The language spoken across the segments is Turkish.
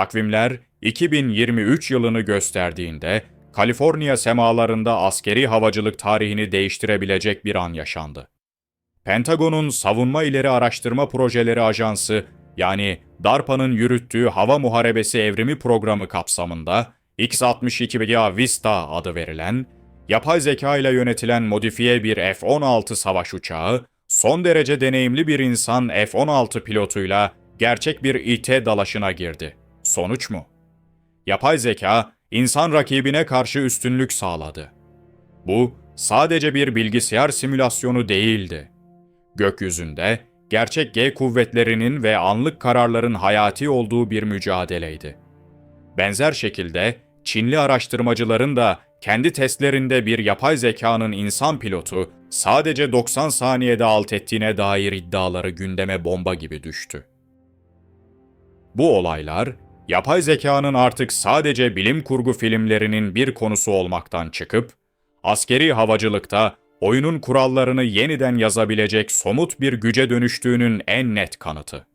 Takvimler 2023 yılını gösterdiğinde Kaliforniya semalarında askeri havacılık tarihini değiştirebilecek bir an yaşandı. Pentagon'un Savunma İleri Araştırma Projeleri Ajansı yani DARPA'nın yürüttüğü hava muharebesi evrimi programı kapsamında X-62 Vista adı verilen, yapay zeka ile yönetilen modifiye bir F-16 savaş uçağı, son derece deneyimli bir insan F-16 pilotuyla gerçek bir IT dalaşına girdi. Sonuç mu? Yapay zeka, insan rakibine karşı üstünlük sağladı. Bu, sadece bir bilgisayar simülasyonu değildi. Gökyüzünde, gerçek G kuvvetlerinin ve anlık kararların hayati olduğu bir mücadeleydi. Benzer şekilde, Çinli araştırmacıların da kendi testlerinde bir yapay zekanın insan pilotu sadece 90 saniyede alt ettiğine dair iddiaları gündeme bomba gibi düştü. Bu olaylar, yapay zekanın artık sadece bilim kurgu filmlerinin bir konusu olmaktan çıkıp, askeri havacılıkta oyunun kurallarını yeniden yazabilecek somut bir güce dönüştüğünün en net kanıtı.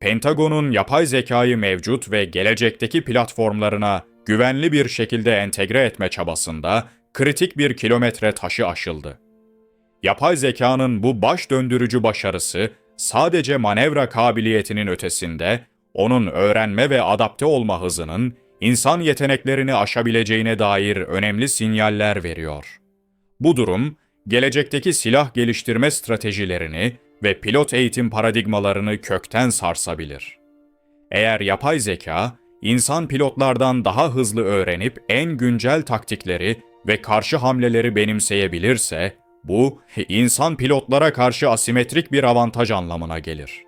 Pentagon'un yapay zekayı mevcut ve gelecekteki platformlarına güvenli bir şekilde entegre etme çabasında kritik bir kilometre taşı aşıldı. Yapay zekanın bu baş döndürücü başarısı sadece manevra kabiliyetinin ötesinde onun öğrenme ve adapte olma hızının insan yeteneklerini aşabileceğine dair önemli sinyaller veriyor. Bu durum, gelecekteki silah geliştirme stratejilerini ve pilot eğitim paradigmalarını kökten sarsabilir. Eğer yapay zeka, insan pilotlardan daha hızlı öğrenip en güncel taktikleri ve karşı hamleleri benimseyebilirse, bu, insan pilotlara karşı asimetrik bir avantaj anlamına gelir.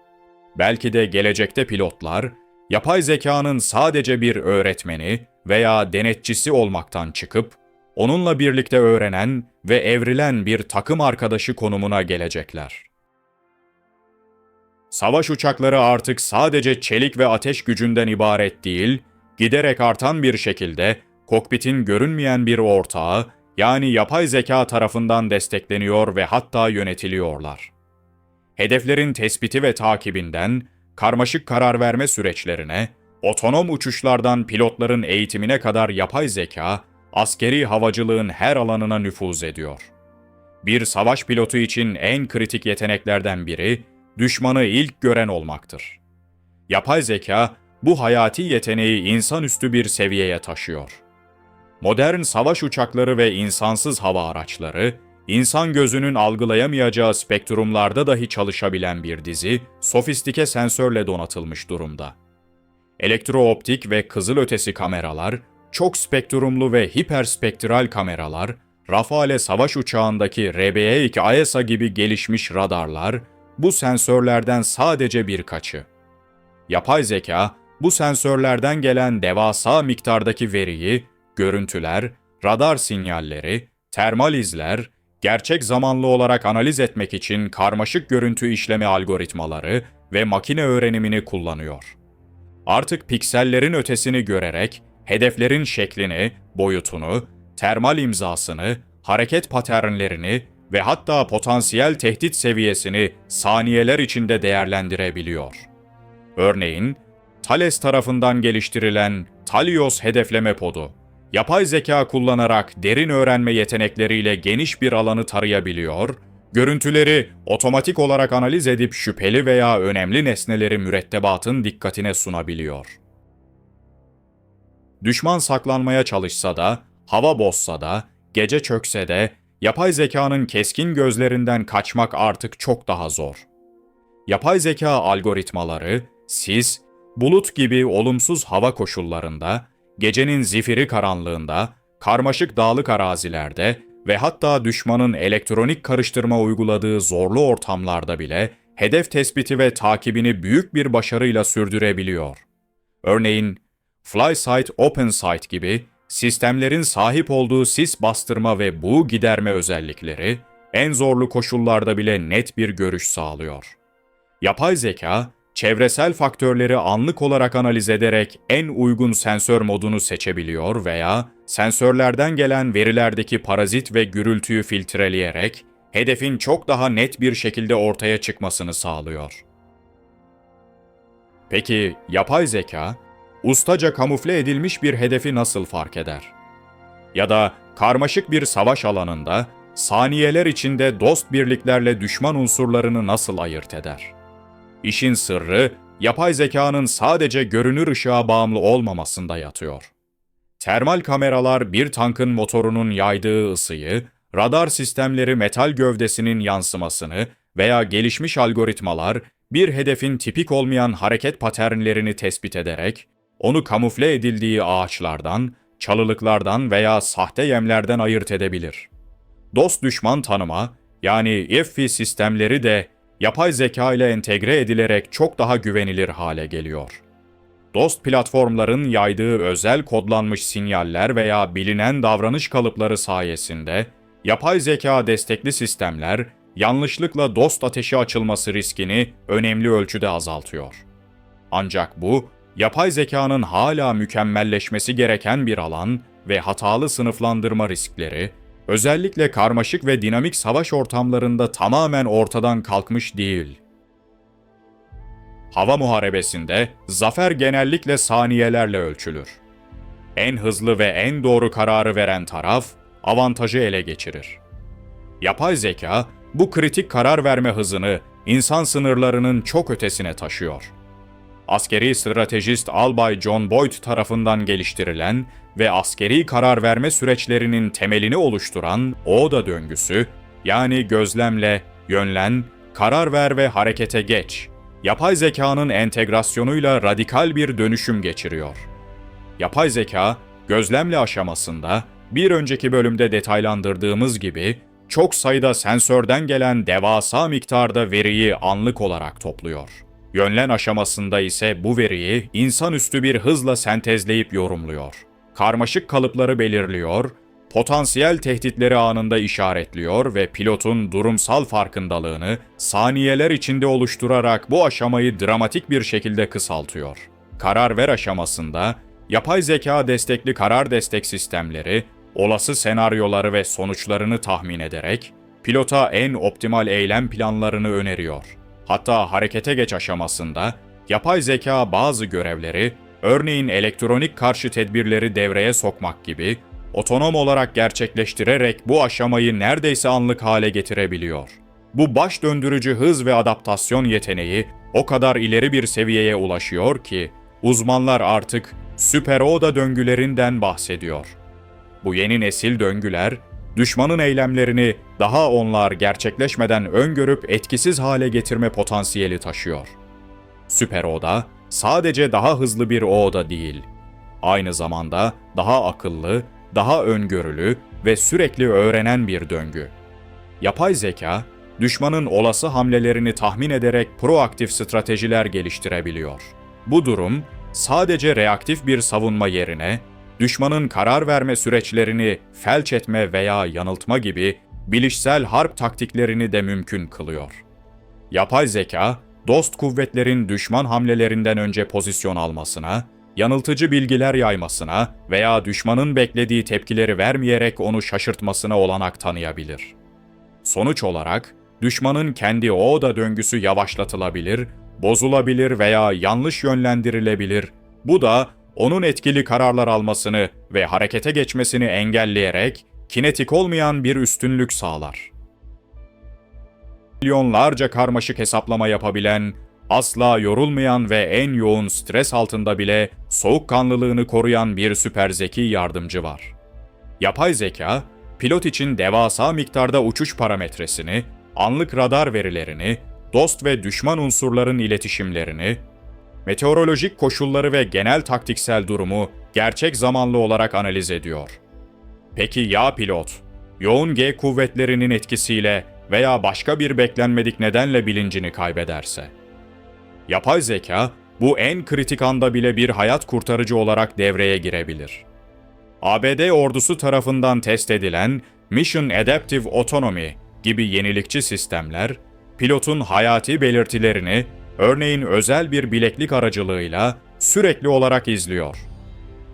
Belki de gelecekte pilotlar, yapay zekanın sadece bir öğretmeni veya denetçisi olmaktan çıkıp, onunla birlikte öğrenen ve evrilen bir takım arkadaşı konumuna gelecekler. Savaş uçakları artık sadece çelik ve ateş gücünden ibaret değil, giderek artan bir şekilde kokpitin görünmeyen bir ortağı, yani yapay zeka tarafından destekleniyor ve hatta yönetiliyorlar. Hedeflerin tespiti ve takibinden, karmaşık karar verme süreçlerine, otonom uçuşlardan pilotların eğitimine kadar yapay zeka, askeri havacılığın her alanına nüfuz ediyor. Bir savaş pilotu için en kritik yeteneklerden biri, düşmanı ilk gören olmaktır. Yapay zeka, bu hayati yeteneği insanüstü bir seviyeye taşıyor. Modern savaş uçakları ve insansız hava araçları, insan gözünün algılayamayacağı spektrumlarda dahi çalışabilen bir dizi, sofistike sensörle donatılmış durumda. Elektrooptik ve kızılötesi kameralar, çok spektrumlu ve hiperspektral kameralar, Rafale savaş uçağındaki RBE-2 AESA gibi gelişmiş radarlar, bu sensörlerden sadece birkaçı. Yapay zeka, bu sensörlerden gelen devasa miktardaki veriyi, görüntüler, radar sinyalleri, termal izler, gerçek zamanlı olarak analiz etmek için karmaşık görüntü işleme algoritmaları ve makine öğrenimini kullanıyor. Artık piksellerin ötesini görerek hedeflerin şeklini, boyutunu, termal imzasını, hareket paternlerini ve hatta potansiyel tehdit seviyesini saniyeler içinde değerlendirebiliyor. Örneğin, Thales tarafından geliştirilen Talios hedefleme podu, yapay zeka kullanarak derin öğrenme yetenekleriyle geniş bir alanı tarayabiliyor, görüntüleri otomatik olarak analiz edip şüpheli veya önemli nesneleri mürettebatın dikkatine sunabiliyor. Düşman saklanmaya çalışsa da, hava bozsa da, gece çökse de, yapay zekanın keskin gözlerinden kaçmak artık çok daha zor. Yapay zeka algoritmaları, sis, bulut gibi olumsuz hava koşullarında, gecenin zifiri karanlığında, karmaşık dağlık arazilerde ve hatta düşmanın elektronik karıştırma uyguladığı zorlu ortamlarda bile hedef tespiti ve takibini büyük bir başarıyla sürdürebiliyor. Örneğin FlySight OpenSight gibi sistemlerin sahip olduğu sis bastırma ve buğu giderme özellikleri en zorlu koşullarda bile net bir görüş sağlıyor. Yapay zeka, çevresel faktörleri anlık olarak analiz ederek en uygun sensör modunu seçebiliyor veya sensörlerden gelen verilerdeki parazit ve gürültüyü filtreleyerek hedefin çok daha net bir şekilde ortaya çıkmasını sağlıyor. Peki yapay zeka ustaca kamufle edilmiş bir hedefi nasıl fark eder? Ya da karmaşık bir savaş alanında saniyeler içinde dost birliklerle düşman unsurlarını nasıl ayırt eder? İşin sırrı yapay zekanın sadece görünür ışığa bağımlı olmamasında yatıyor. Termal kameralar bir tankın motorunun yaydığı ısıyı, radar sistemleri metal gövdesinin yansımasını veya gelişmiş algoritmalar bir hedefin tipik olmayan hareket paternlerini tespit ederek, onu kamufle edildiği ağaçlardan, çalılıklardan veya sahte yemlerden ayırt edebilir. Dost düşman tanıma, yani IFFI sistemleri de yapay zeka ile entegre edilerek çok daha güvenilir hale geliyor. Dost platformların yaydığı özel kodlanmış sinyaller veya bilinen davranış kalıpları sayesinde yapay zeka destekli sistemler yanlışlıkla dost ateşi açılması riskini önemli ölçüde azaltıyor. Ancak bu, yapay zekanın hala mükemmelleşmesi gereken bir alan ve hatalı sınıflandırma riskleri, özellikle karmaşık ve dinamik savaş ortamlarında tamamen ortadan kalkmış değil. Hava muharebesinde zafer genellikle saniyelerle ölçülür. En hızlı ve en doğru kararı veren taraf avantajı ele geçirir. Yapay zeka bu kritik karar verme hızını insan sınırlarının çok ötesine taşıyor. Askeri stratejist Albay John Boyd tarafından geliştirilen ve askeri karar verme süreçlerinin temelini oluşturan ODA döngüsü, yani gözlemle, yönlen, karar ver ve harekete geç, yapay zekanın entegrasyonuyla radikal bir dönüşüm geçiriyor. Yapay zeka, gözlemle aşamasında bir önceki bölümde detaylandırdığımız gibi çok sayıda sensörden gelen devasa miktarda veriyi anlık olarak topluyor. Yönlen aşamasında ise bu veriyi insanüstü bir hızla sentezleyip yorumluyor. Karmaşık kalıpları belirliyor, potansiyel tehditleri anında işaretliyor ve pilotun durumsal farkındalığını saniyeler içinde oluşturarak bu aşamayı dramatik bir şekilde kısaltıyor. Karar ver aşamasında yapay zeka destekli karar destek sistemleri olası senaryoları ve sonuçlarını tahmin ederek pilota en optimal eylem planlarını öneriyor. Hatta harekete geç aşamasında yapay zeka bazı görevleri, örneğin elektronik karşı tedbirleri devreye sokmak gibi otonom olarak gerçekleştirerek bu aşamayı neredeyse anlık hale getirebiliyor. Bu baş döndürücü hız ve adaptasyon yeteneği o kadar ileri bir seviyeye ulaşıyor ki uzmanlar artık süper oda döngülerinden bahsediyor. Bu yeni nesil döngüler, düşmanın eylemlerini daha onlar gerçekleşmeden öngörüp etkisiz hale getirme potansiyeli taşıyor. Süper oda sadece daha hızlı bir oda değil, aynı zamanda daha akıllı, daha öngörülü ve sürekli öğrenen bir döngü. Yapay zeka, düşmanın olası hamlelerini tahmin ederek proaktif stratejiler geliştirebiliyor. Bu durum, sadece reaktif bir savunma yerine, düşmanın karar verme süreçlerini felç etme veya yanıltma gibi bilişsel harp taktiklerini de mümkün kılıyor. Yapay zeka, dost kuvvetlerin düşman hamlelerinden önce pozisyon almasına, yanıltıcı bilgiler yaymasına veya düşmanın beklediği tepkileri vermeyerek onu şaşırtmasına olanak tanıyabilir. Sonuç olarak düşmanın kendi oda döngüsü yavaşlatılabilir, bozulabilir veya yanlış yönlendirilebilir. Bu da onun etkili kararlar almasını ve harekete geçmesini engelleyerek kinetik olmayan bir üstünlük sağlar. Milyonlarca karmaşık hesaplama yapabilen, asla yorulmayan ve en yoğun stres altında bile soğukkanlılığını koruyan bir süper zeki yardımcı var. Yapay zeka, pilot için devasa miktarda uçuş parametresini, anlık radar verilerini, dost ve düşman unsurların iletişimlerini, meteorolojik koşulları ve genel taktiksel durumu gerçek zamanlı olarak analiz ediyor. Peki ya pilot? Yoğun G kuvvetlerinin etkisiyle veya başka bir beklenmedik nedenle bilincini kaybederse? Yapay zeka, bu en kritik anda bile bir hayat kurtarıcı olarak devreye girebilir. ABD ordusu tarafından test edilen Mission Adaptive Autonomy gibi yenilikçi sistemler, pilotun hayati belirtilerini, örneğin özel bir bileklik aracılığıyla sürekli olarak izliyor.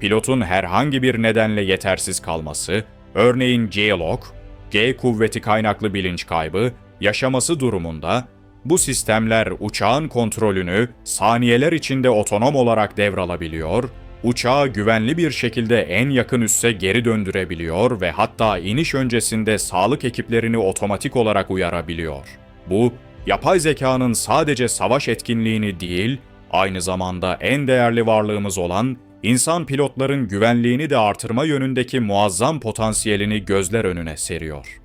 Pilotun herhangi bir nedenle yetersiz kalması, örneğin G-Lock, G kuvveti kaynaklı bilinç kaybı, yaşaması durumunda Bu sistemler uçağın kontrolünü saniyeler içinde otonom olarak devralabiliyor, uçağı güvenli bir şekilde en yakın üsse geri döndürebiliyor ve hatta iniş öncesinde sağlık ekiplerini otomatik olarak uyarabiliyor. Bu, yapay zekanın sadece savaş etkinliğini değil, aynı zamanda en değerli varlığımız olan insan pilotların güvenliğini de artırma yönündeki muazzam potansiyelini gözler önüne seriyor.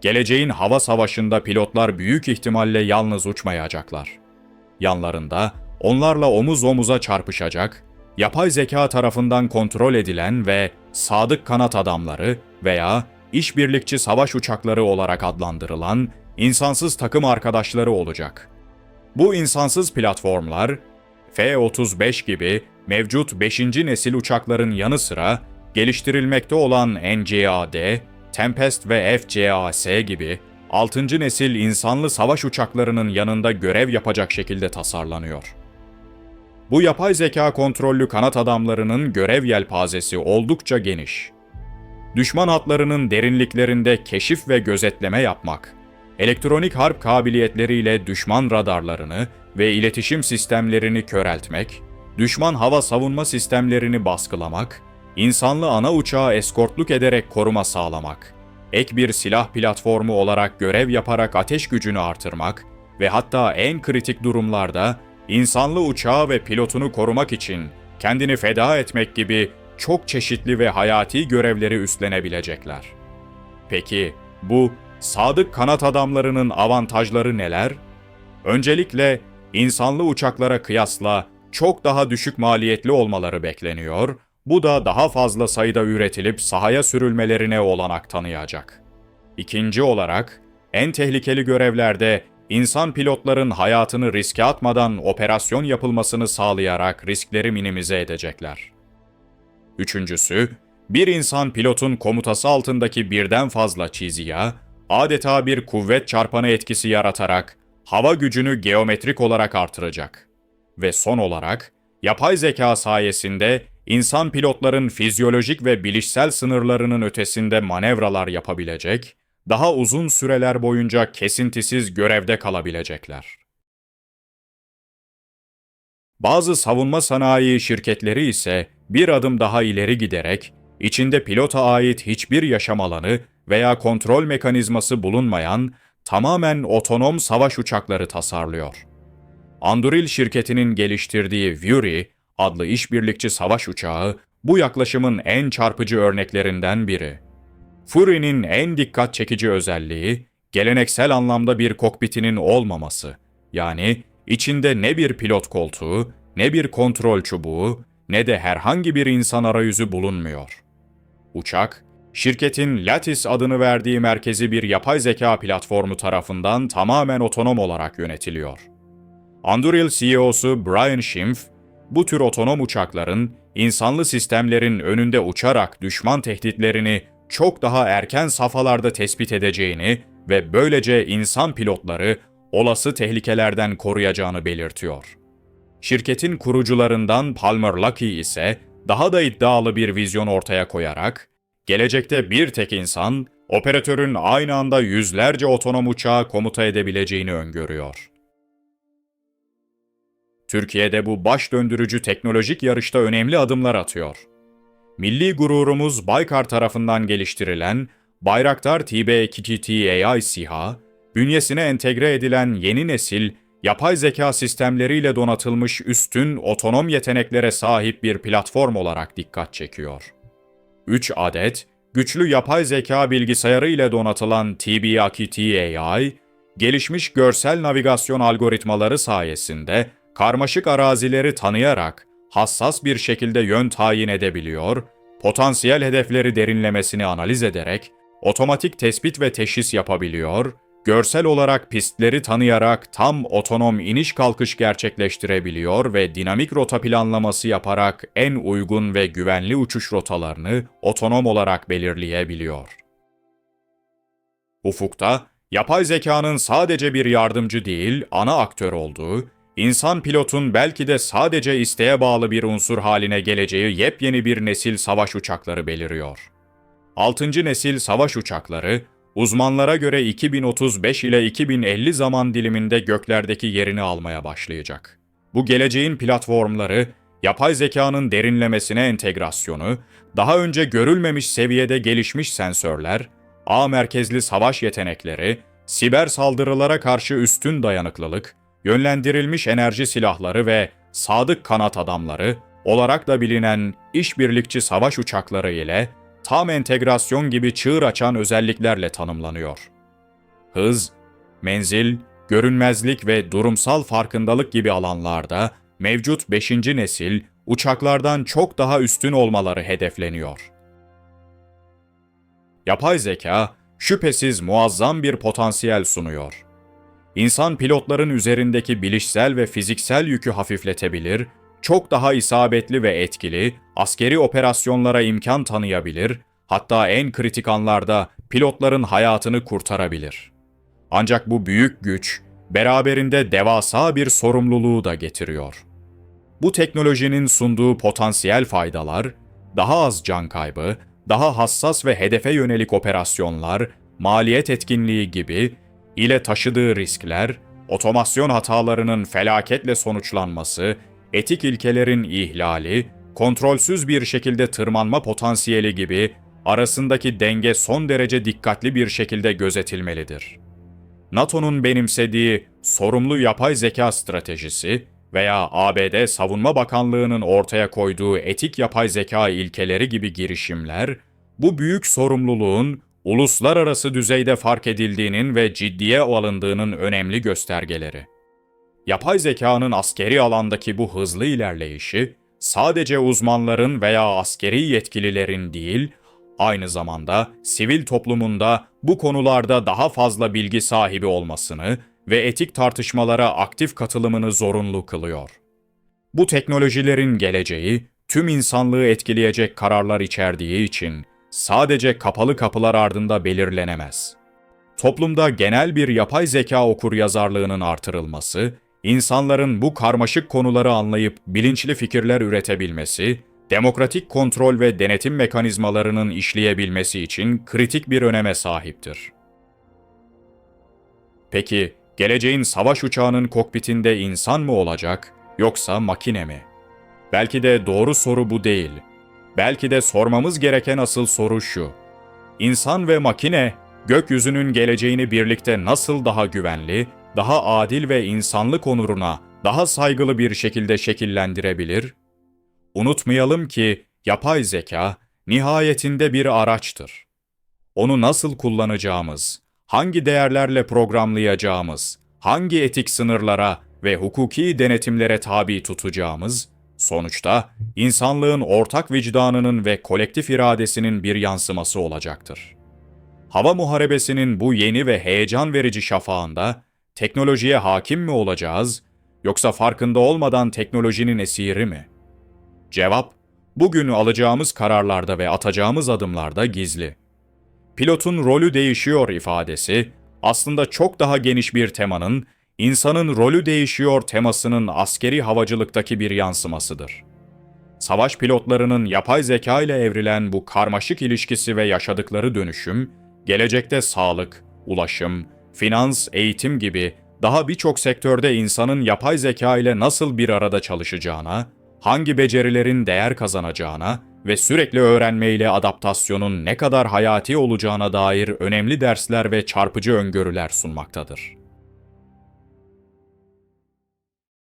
Geleceğin hava savaşında pilotlar büyük ihtimalle yalnız uçmayacaklar. Yanlarında onlarla omuz omuza çarpışacak, yapay zeka tarafından kontrol edilen ve sadık kanat adamları veya işbirlikçi savaş uçakları olarak adlandırılan insansız takım arkadaşları olacak. Bu insansız platformlar F-35 gibi mevcut 5. nesil uçakların yanı sıra geliştirilmekte olan NGAD, Tempest ve FCAS gibi 6. nesil insanlı savaş uçaklarının yanında görev yapacak şekilde tasarlanıyor. Bu yapay zeka kontrollü kanat adamlarının görev yelpazesi oldukça geniş. Düşman hatlarının derinliklerinde keşif ve gözetleme yapmak, elektronik harp kabiliyetleriyle düşman radarlarını ve iletişim sistemlerini köreltmek, düşman hava savunma sistemlerini baskılamak, insanlı ana uçağı eskortluk ederek koruma sağlamak, ek bir silah platformu olarak görev yaparak ateş gücünü artırmak ve hatta en kritik durumlarda insanlı uçağı ve pilotunu korumak için kendini feda etmek gibi çok çeşitli ve hayati görevleri üstlenebilecekler. Peki bu sadık kanat adamlarının avantajları neler? Öncelikle insanlı uçaklara kıyasla çok daha düşük maliyetli olmaları bekleniyor. Bu da daha fazla sayıda üretilip sahaya sürülmelerine olanak tanıyacak. İkinci olarak, en tehlikeli görevlerde insan pilotların hayatını riske atmadan operasyon yapılmasını sağlayarak riskleri minimize edecekler. Üçüncüsü, bir insan pilotun komutası altındaki birden fazla çiziya, adeta bir kuvvet çarpanı etkisi yaratarak hava gücünü geometrik olarak artıracak. Ve son olarak, yapay zeka sayesinde insan pilotların fizyolojik ve bilişsel sınırlarının ötesinde manevralar yapabilecek, daha uzun süreler boyunca kesintisiz görevde kalabilecekler. Bazı savunma sanayi şirketleri ise bir adım daha ileri giderek, içinde pilota ait hiçbir yaşam alanı veya kontrol mekanizması bulunmayan tamamen otonom savaş uçakları tasarlıyor. Anduril şirketinin geliştirdiği Fury adlı işbirlikçi savaş uçağı bu yaklaşımın en çarpıcı örneklerinden biri. Fury'nin en dikkat çekici özelliği, geleneksel anlamda bir kokpitinin olmaması. Yani içinde ne bir pilot koltuğu, ne bir kontrol çubuğu, ne de herhangi bir insan arayüzü bulunmuyor. Uçak, şirketin Lattice adını verdiği merkezi bir yapay zeka platformu tarafından tamamen otonom olarak yönetiliyor. Anduril CEO'su Brian Schimpf, bu tür otonom uçakların, insanlı sistemlerin önünde uçarak düşman tehditlerini çok daha erken safhalarda tespit edeceğini ve böylece insan pilotları olası tehlikelerden koruyacağını belirtiyor. Şirketin kurucularından Palmer Luckey ise daha da iddialı bir vizyon ortaya koyarak, gelecekte bir tek insan, operatörün aynı anda yüzlerce otonom uçağı komuta edebileceğini öngörüyor. Türkiye'de bu baş döndürücü teknolojik yarışta önemli adımlar atıyor. Milli gururumuz Baykar tarafından geliştirilen Bayraktar TB2GT AI SİHA, bünyesine entegre edilen yeni nesil yapay zeka sistemleriyle donatılmış üstün otonom yeteneklere sahip bir platform olarak dikkat çekiyor. 3 adet güçlü yapay zeka bilgisayarı ile donatılan TB-AKT AI, gelişmiş görsel navigasyon algoritmaları sayesinde karmaşık arazileri tanıyarak hassas bir şekilde yön tayin edebiliyor, potansiyel hedefleri derinlemesini analiz ederek otomatik tespit ve teşhis yapabiliyor, görsel olarak pistleri tanıyarak tam otonom iniş kalkış gerçekleştirebiliyor ve dinamik rota planlaması yaparak en uygun ve güvenli uçuş rotalarını otonom olarak belirleyebiliyor. Ufukta, yapay zekanın sadece bir yardımcı değil, ana aktör olduğu, İnsan pilotun belki de sadece isteğe bağlı bir unsur haline geleceği yepyeni bir nesil savaş uçakları beliriyor. 6. nesil savaş uçakları, uzmanlara göre 2035 ile 2050 zaman diliminde göklerdeki yerini almaya başlayacak. Bu geleceğin platformları, yapay zekanın derinlemesine entegrasyonu, daha önce görülmemiş seviyede gelişmiş sensörler, ağ merkezli savaş yetenekleri, siber saldırılara karşı üstün dayanıklılık, yönlendirilmiş enerji silahları ve sadık kanat adamları olarak da bilinen işbirlikçi savaş uçakları ile tam entegrasyon gibi çığır açan özelliklerle tanımlanıyor. Hız, menzil, görünmezlik ve durumsal farkındalık gibi alanlarda mevcut 5. nesil uçaklardan çok daha üstün olmaları hedefleniyor. Yapay zeka şüphesiz muazzam bir potansiyel sunuyor. İnsan pilotların üzerindeki bilişsel ve fiziksel yükü hafifletebilir, çok daha isabetli ve etkili askeri operasyonlara imkan tanıyabilir, hatta en kritik anlarda pilotların hayatını kurtarabilir. Ancak bu büyük güç beraberinde devasa bir sorumluluğu da getiriyor. Bu teknolojinin sunduğu potansiyel faydalar, daha az can kaybı, daha hassas ve hedefe yönelik operasyonlar, maliyet etkinliği gibi ile taşıdığı riskler, otomasyon hatalarının felaketle sonuçlanması, etik ilkelerin ihlali, kontrolsüz bir şekilde tırmanma potansiyeli gibi arasındaki denge son derece dikkatli bir şekilde gözetilmelidir. NATO'nun benimsediği sorumlu yapay zeka stratejisi veya ABD Savunma Bakanlığı'nın ortaya koyduğu etik yapay zeka ilkeleri gibi girişimler, bu büyük sorumluluğun uluslararası düzeyde fark edildiğinin ve ciddiye alındığının önemli göstergeleri. Yapay zekanın askeri alandaki bu hızlı ilerleyişi, sadece uzmanların veya askeri yetkililerin değil, aynı zamanda sivil toplumunda bu konularda daha fazla bilgi sahibi olmasını ve etik tartışmalara aktif katılımını zorunlu kılıyor. Bu teknolojilerin geleceği, tüm insanlığı etkileyecek kararlar içerdiği için sadece kapalı kapılar ardında belirlenemez. Toplumda genel bir yapay zeka okur yazarlığının artırılması, insanların bu karmaşık konuları anlayıp bilinçli fikirler üretebilmesi, demokratik kontrol ve denetim mekanizmalarının işleyebilmesi için kritik bir öneme sahiptir. Peki, geleceğin savaş uçağının kokpitinde insan mı olacak yoksa makine mi? Belki de doğru soru bu değil. Belki de sormamız gereken asıl soru şu. İnsan ve makine gökyüzünün geleceğini birlikte nasıl daha güvenli, daha adil ve insanlık onuruna daha saygılı bir şekilde şekillendirebilir? Unutmayalım ki yapay zeka nihayetinde bir araçtır. Onu nasıl kullanacağımız, hangi değerlerle programlayacağımız, hangi etik sınırlara ve hukuki denetimlere tabi tutacağımız, sonuçta insanlığın ortak vicdanının ve kolektif iradesinin bir yansıması olacaktır. Hava muharebesinin bu yeni ve heyecan verici şafağında teknolojiye hakim mi olacağız yoksa farkında olmadan teknolojinin esiri mi? Cevap, bugün alacağımız kararlarda ve atacağımız adımlarda gizli. Pilotun rolü değişiyor ifadesi aslında çok daha geniş bir temanın insanın rolü değişiyor temasının askeri havacılıktaki bir yansımasıdır. Savaş pilotlarının yapay zeka ile evrilen bu karmaşık ilişkisi ve yaşadıkları dönüşüm, gelecekte sağlık, ulaşım, finans, eğitim gibi daha birçok sektörde insanın yapay zeka ile nasıl bir arada çalışacağına, hangi becerilerin değer kazanacağına ve sürekli öğrenmeyle adaptasyonun ne kadar hayati olacağına dair önemli dersler ve çarpıcı öngörüler sunmaktadır.